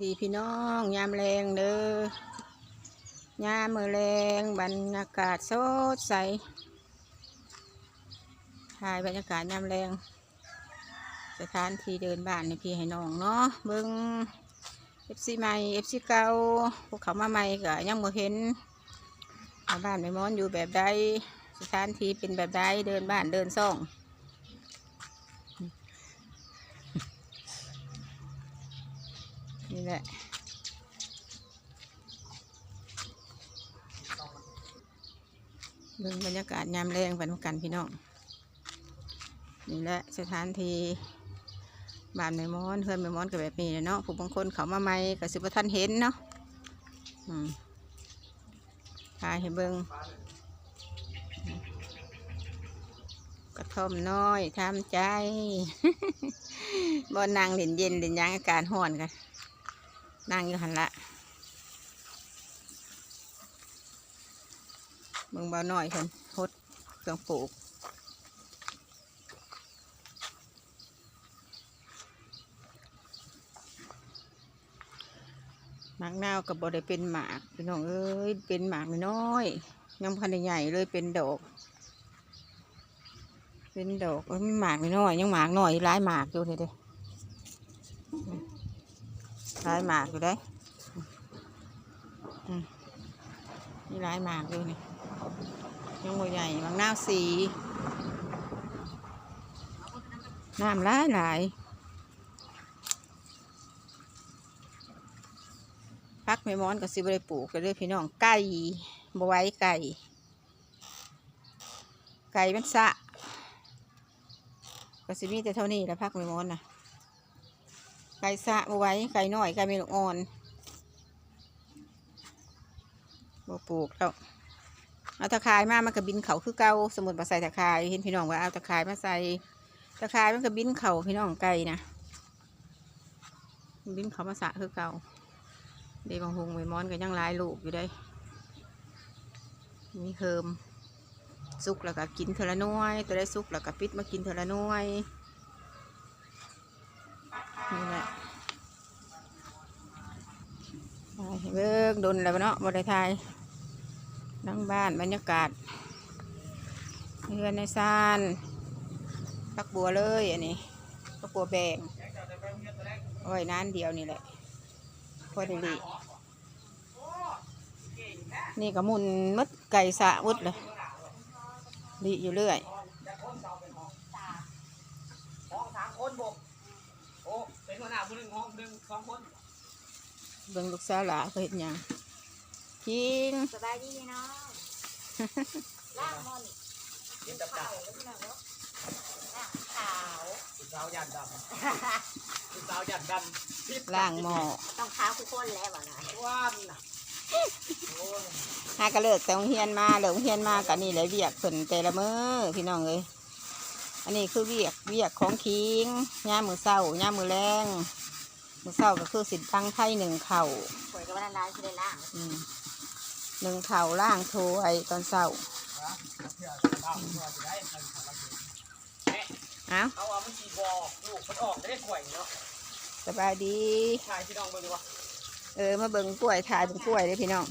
ดีพี่น้องยามแรงเด้อยามมือแรงบรรยากาศสดใสถ่ายบรรยากาศยามแรง สถานที่เดินบ้านในพี่ให้น้องเนาะเบิ้งเอฟซีใหม่เอฟซีเก่าพวกเขามาใหม่ก็ยังบ่เห็นว่าบ้านไม่ม้อนอยู่แบบใดสถานที่เป็นแบบใดเดินบ้านเดินซ่อง นี่แหละเบิ่งบรรยากาศยามแรงไปนกันพี่น้อง นี่แหละสถานที่บ้านแม่มอนเพื่อนแม่มอนก็แบบนี้เนาะผู้บางคนเขามาใหม่ก็สิบท่านเห็นเนาะอืมถ่ายให้เบิ่งกระท่อมน้อยทำใจบ่นั่งเล่นเย็นเล่นยังอากาศร้อนกัน นั่งอยู่หันละเบิ่งเบาหน่อยคนพดเครื่องปลูกหมากนาวกับบได้เป็นหมากพี่น้องเอ้ยเป็นหมากน้อยยังพันใหญ่เลยเป็นดอกเป็นดอกมันหมากน้อยยังหมากน้อยร้ายหมากอยู่เลยเด้ หลายหมากอยู่ได้อืมนี่หลายหมากอยู่นี่ยังบ่ใหญ่บางนาสีน้ำหลายหลายพักไม่ม้อนกับสิบได้ปลูกกันเลยพี่น้องไก่บไว้ไก่ ไก่มันสะก็สิมีแต่เท่านี้แหละพักไม่ม้อนนะ ไก่สะมาไว้ไก่น้อยไก่ไม่ลูกอ่อนบ่ปลูกแล้วเอาตะขายมามันก็บินเขาคือเก่าสมุนมาใส่ตะขายเห็นพี่น้องว่าเอาตะขายมาใส่ตะขายมันก็บินเขาพี่น้องไก่นะบินเขามาสะคือเก่าเดบางหงไวมอนก็ยังลายลูกอยู่ได้มีเฮิมสุกแล้วก็กินเทละน้อย ตัวได้สุกแล้วก็ปิดมากินเทละน้อย นี่แหละเบิกดนแล้วเนาะบริไทยนั่งบ้านบรรยากาศเรือนในซานปักบัวเลยอันนี้ปักบัวแบงโอ้ยนานเดียวนี่แหละพอดีนี่ก็หมุนมดไก่สะวุดเลยดีอยู่เรื่อย เป็นหัวหน้าผู้หนึ่งห้องหนึ่งสองคนเบิ่งลูกสาวหลาเคยเห็นยังคิงสบายดีเนาะล่างมอนี่เย็นจับจัขาบวแล้วพี่น้องเนาะล่างขาวสุดสาวยันดำสุดสาวยันดำพิษล่างหม้อต้องขาวทุกคนแล้วบ่นะว่านน่ะโอ้ยหากระเลิกแต่โรงเฮียนมาเลิกโรงเฮียนมากันนี่แหละเวียกเพิ่นแต่ละมื้อพี่น้องเอ้ย อันนี้คือเวียกเวียกของคิงย่ามมือเศร้าย่ามมือแรงมือเศร้าก็คือสิตั้งไข่หนึ่งเข่าสวยกับวันนั้นคือได้ล่างอืมหนึ่งเข่าล่างโถไอตอนเศร้านะเพื่อดาวเพื่อจะได้เงินของเราเองเอ้าเอาเอามันสีบอกลูกมันออกได้ข่อยเนาะสบายดีชายพี่น้องเบิ่งดีวะเออมาเบิ่งกล้วยถ่ายเป็นกล้วยเลยพี่น้อง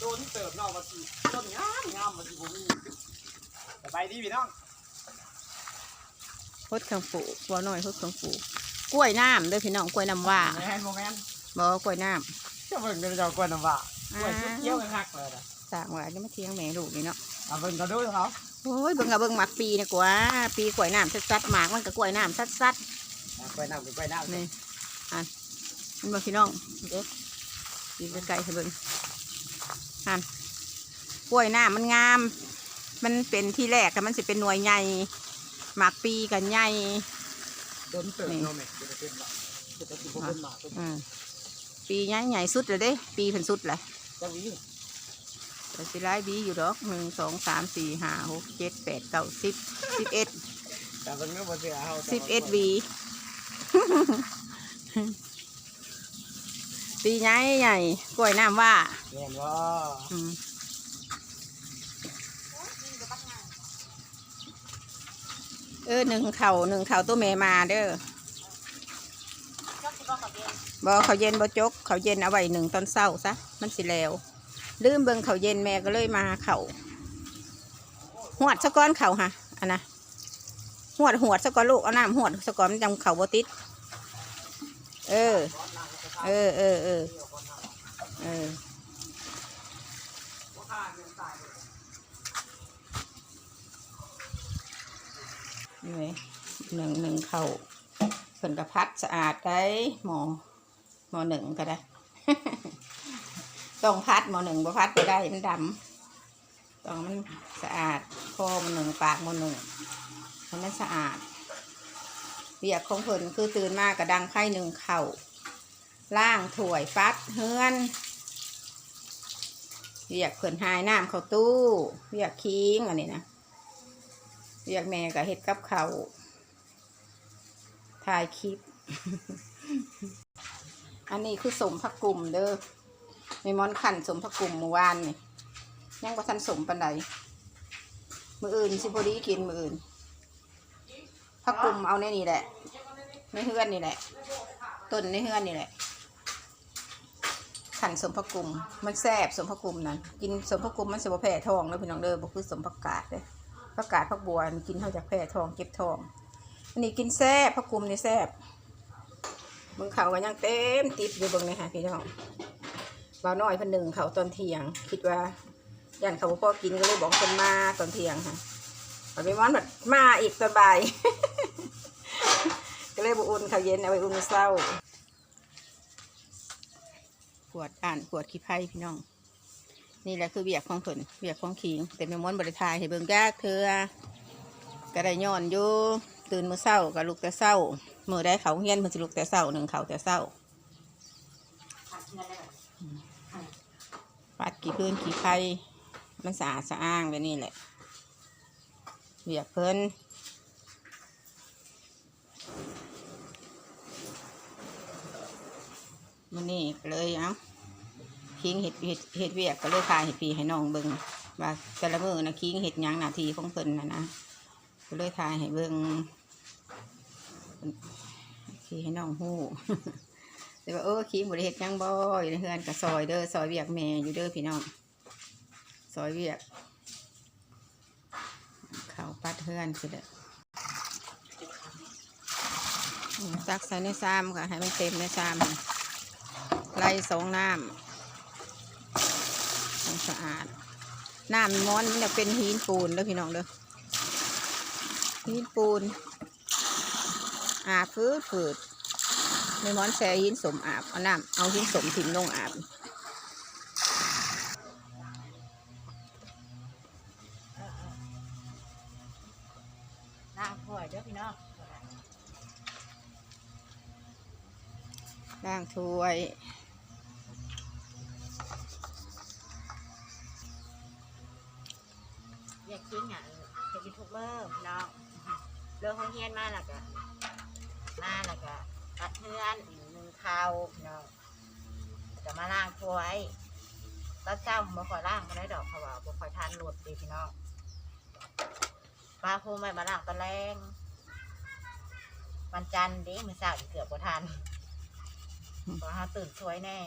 โดนเติบนอกมาสีต้นงามงามมาสีผมมีสบายดีพี่น้อง พดเครื่องปลูกบัวน้อยพดเครื่องปลูกกล้วยน้ำเด้อพี่น้องกล้วยน้ำว่าโมแมนโมแมนบอกว่ากล้วยน้จะเบิ่งกันจะเอากล้วยน้ำว้ากล้วยชุดเกี้ยวกันคักเลยนะำสร้างว่าจะมาเทียงแม่ลูกนี่เนาะเอาเบิ่งกันดูเขาโอ้ยเบิ่งกับเบิ่งหมักปีนี่กว่าปีกล้วยน้ำซัดๆหมากมันก็กล้วยน้ำซัดเอากล้วยน้ำกับกล้วยน้ำๆนี่อันมันบอกพี่น้องเด็กดีไกลๆให้เบิ่งอันกล้วยน้ำมันงาม มันเป็นที่แรกแต่มันสิเป็นหน่วยใหญ่ หมากปีกันใหญ่โดนเติบโนเมจะเป็นหมาจะเป็นสิบเป็นหมาเป็นอืมปีใหญ่ใหญ่สุดเลยเด้ ปีเพิ่นสุดเลยจะวิ่งแต่สิไล่บีอยู่ดอกหนึ่งสองสามสี่ห้าหกเจ็ดแปดเก้าสิบสิบเอ็ดแต่เป็นเมื่อวันเสียเอาสิบเอ็ดวีปีใหญ่ใหญ่กล้วยน้ำว่าเรียนว่า อืม เออหนึ่งเข่าหนึ่งเข่าตัวแม่มาเด้อชอบที่บอกเขาเย็นบอจกเขาเย็นเอาไว้หนึ่งตอนเศร้าซะมันสิแล้วลืมเบิ่งเขาเย็นแม่ก็เลยมาเขาหวดสะก้อนเขาฮะอันนะหวดหวดสะก้อนลูกเอาน้ำหวดสะก้อนจังเขาบติดเออ เออเออเออเออ นี่เว้ยหนึ่งหนึ่งเขาเพิ่นกระพัดสะอาดได้หมอหมอหนึ่งก็ได้ต้องพัดหมอหนึ่งบ่พัดก็ได้มันดำต้องมันสะอาดคอมันหนึ่งปากมันหนึ่งให้มันสะอาดเบียกของเพิ่นคือตื่นมากกระดังไข่หนึ่งเข่าล่างถ้วยฟัดเฮือนเรียกเพิ่นหายน้ำเข้าตู้เรียกคิงอันนี้นะ เรียกแม่ก็เฮ็ดกับเขาถ่ายคลิป อันนี้คือสมพักกลุ่มเด้อไม่มอนขันสมพักกลุ่มเมื่อวานนี่ยังบ่ทันสมปันใดมืออื่นสิพดีกินมืออื่นพักกลุ่มเอาในนี่แหละในเฮือนนี่แหละต้นในเฮือนนี่แหละขันสมพักกลุ่มมันแซ่บสมพักกลุ่มนั่นกินสมพักกลุ่มมันสิบ่แพ้ท้องแล้วพี่น้องเด้อบ่คือสมผักกาดเด้อ ผักกาดผักบัวนี่กินเท่าจากแพ้ท้องเก็บทอง อันนี้กินแซ่บพักกลุ่มนี่แซ่บมึงเขากันยังเต็มติดอยู่บิ่งเลยค่ะพี่น้องบ่าวน้อยพันหนึ่งเขาตอนเที่ยง คิดว่ายันเขาบ่พอกินก็เลยบอกคนมาตอนเที่ยงค่ะเอาไปวันแบบมาอีกตอนบ่าย ก็เลยบุอุ่นเขาเย็นเอาไปอุ่นเศร้าขวดอ่านขวดขี้ไพ่พี่น้อง นี่แหละคือเบียกของเพิ่นเบียกของขิง แต่แม่ม้วนบริทายให้เบิ่งยากเธอก็ไดย้อนอยู่ตื่นมือเศร้าก็ลุกแต่เศร้ามือได้เขาเฮียนมันสิลุกแต่เศร้าหนึ่งเขาแต่เศร้าปัดกี่พื้นกี่ไข่มันสะอาดสะอ้างแบบนี้แหละเบียกเพิ่นมันนี่เลยเอ้า คิงเห็ดเห็ดเห็ดเวียกก็เลยพาเห็ดปีให้น้องเบิ่งว่าแต่ละมือนะคิงเห็ดยังหนาทีของเพิ่นนะนะก็เลยทายให้เบิ่งขีให้น้องหู้แต่ว่าเออขี่บริเฮ็ดยังบ่อยู่ในเฮือนกับซอยเด้อซอยเวียกแม่อยู่เด้อพี่น้องซอยเวียกเขาวปัดเฮือนคือเด้ออืมตักใส่ในซ้ำค่ะให้มันเต็มในซ้ำไล่สองน้ำ สะอาด น้ำม้อนมันจะเป็นหินปูนเด้อพี่น้องเด้อหินปูน อาบฟืดฟืดไม่ม้อนแช่หินสมอาบเอาน้ำเอาหินสมถิ่มลงอาบล้างถ้วยเด้อพี่น้องล้างถ้วยอย รื่องของเฮียนมาแล้วก็มาแล้วก็ปัดเทือนอีกหนึ่งข้าวพี่น้องจะมาล้างถ้วยตอนเช้าผมบ่ค่อยล้างมาได้ดอกเพราะว่าบ่ค่อยทานรสดีพี่น้องปลาพูไม่มาล้างตอนแรงวันจันทร์เดิมือสาวอีกเกือบบ่ทันเพราะเขาตื่นสวยแน่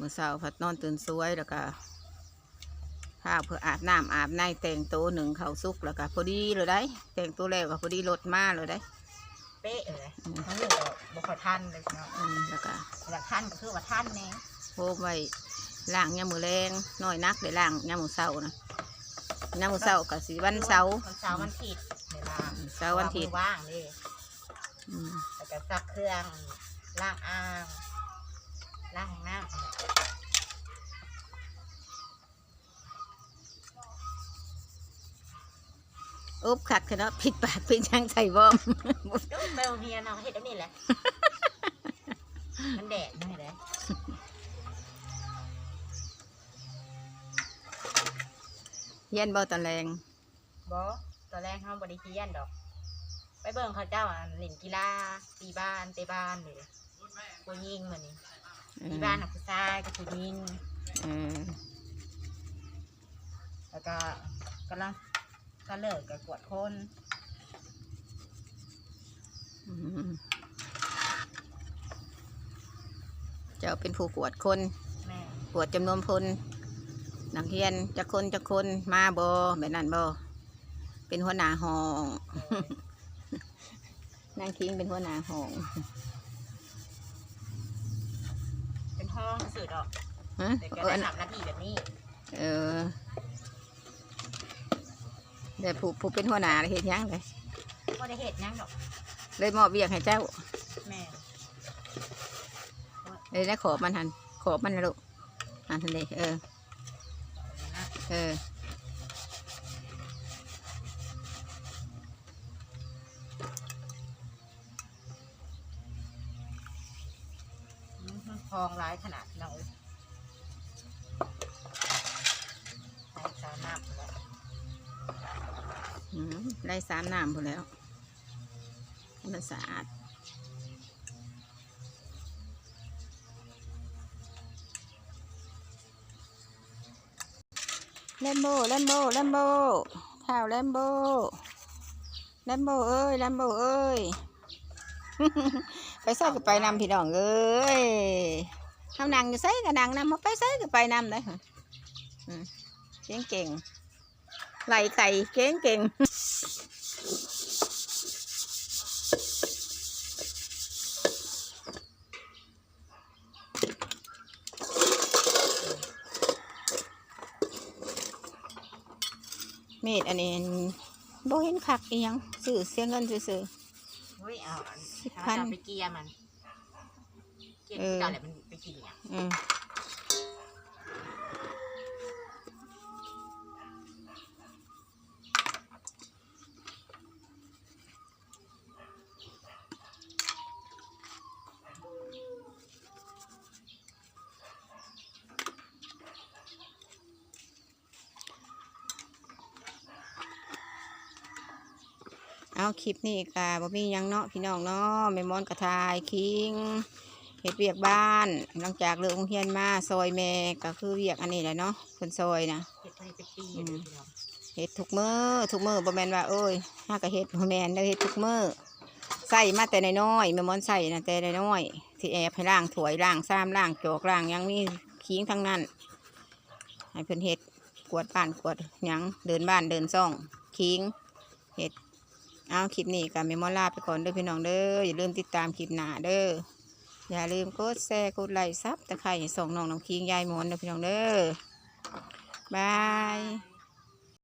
มื่อเช้าพัดนอนตื่นสวยแล้วก็ผ้าเพื่ออาบน้ำอาบในแต่งตัวหนึ่งเขาวสุกแล้วก็พอดีเลยได้ แต่งตัวแล้วก็พอดีรถมาเลยได้ เป๊ะเลยทั้งหมดบ่ค่อยทันเลยพี่น้องอืมแล้วก็อยากทันก็คือว่าทันแน่โพมไว้ล่างยามมือแรงน้อยนักได้ล่างยามมือเช้านะยามมือเช้าก็สีวันเสาร์วันเสาร์วันผิดเวลาเสาร์วันอาทิตย์ว่างเลยอืมแต่จะซักเครื่องล้างอ่าง ล้างห้องน้ำอุ๊บขัดเนาะผิดปากผิดช่างใส่บอมดูไปโรงเรียนเนาะเห็ดอันนี้แหละ มันแดดไม่ได้เย็นบ่ตอนแรงบอตอนแรกเขาบริเคียนดอก ไปเบิ่งเขาเจ้าอะเล่นกีฬาตีบ้านเตะบ้านเลยผู้ยิงมันนี่ เอตีอบ้านกับผู้ชายกับผู้ยิงเออแล้วก็กำลังก็เลิกกับกวดคนอืมเจ้าเป็นผู้กวดคนแม่กวดจำนวนพลนักเรียนจะคนจะคนมาบอแบบนั้นบอเป็นหัวหน้าห้อง นางคิงเป็นหัวหน้าห้อง เป็นห้ องสื่อดอกฮะแต่ก็เออได้อันทำหน้าที่แบบนี้เออแต่ผู้ผู้เป็นหัวหน้าเห็นยังเลยก็ได้เหตุยังดอกเลยมอบเบียกให้เจ้าแม่เลยได้ขอบมันหันขอบมันนะลูกหันทันเลยเออ เออ อื้อหือทองร้ายขนาดเราใส่สารน้ำแล้วอืมได้สามน้ำพอแล้วให้มันสะอาดแลมโบแลมโบแลมโบข้าวแลมโบแลมโบเอ้ยแลมโบเอ้ย ใส่ก็ไปนำพี่น้องเอ้ยทำนังอยู่ใส่ก็นังนำมาไปใส่ก็ไปนำเลยเก่งเก่งไหลไข่เก่งเก่งมีดอันนี้บ่เห็นคักอีหยังซื้อเสียเงินซื้อ เฮ้ยเอาอันสิบถ้าพันจะเอาไปเกียร์มัน เกียร์เออเก่าแหละมันไปกินอย่างๆอืม เอาคลิปนี้กะบ่มีหยังเนาะพี่น้องเนาะแม่มอนกระทายคิงเฮ็ดเวียกบ้าน หลังจากเลิกโรงเรียนมาซอยแม่ก็คือเวียกอันนี้แหละเนาะเพิ่นซอยนะเห็ดให้เป็นปีอยู่เด้อพี่น้องเฮ็ดทุกมือทุกมือบ่แม่นว่าเอ้ยห้าก็เฮ็ดบ่แม่นเด้อเฮ็ดทุกมือใส่มาแต่น้อยๆแม่มอนใส่นะแต่น้อยๆที่แอบให้ล้างถ้วยล้างซ้ำล้างจอกล้างหยังมีคิงทั้งนั้นให้เพิ่นเฮ็ดกวาดบ้านกวาดหยังเดินบ้านเดินซ่องคิงเฮ็ด เอาคลิปนี้กับเมมโมลาไปก่อนเด้อพี่น้องเด้ออย่าลืมติดตามคลิปหน้าเด้ออย่าลืมกดแชร์กดไลค์ซับตะไคร่ส่งน้องน้องคิงยายมอนเด้อพี่น้องเด้อบาย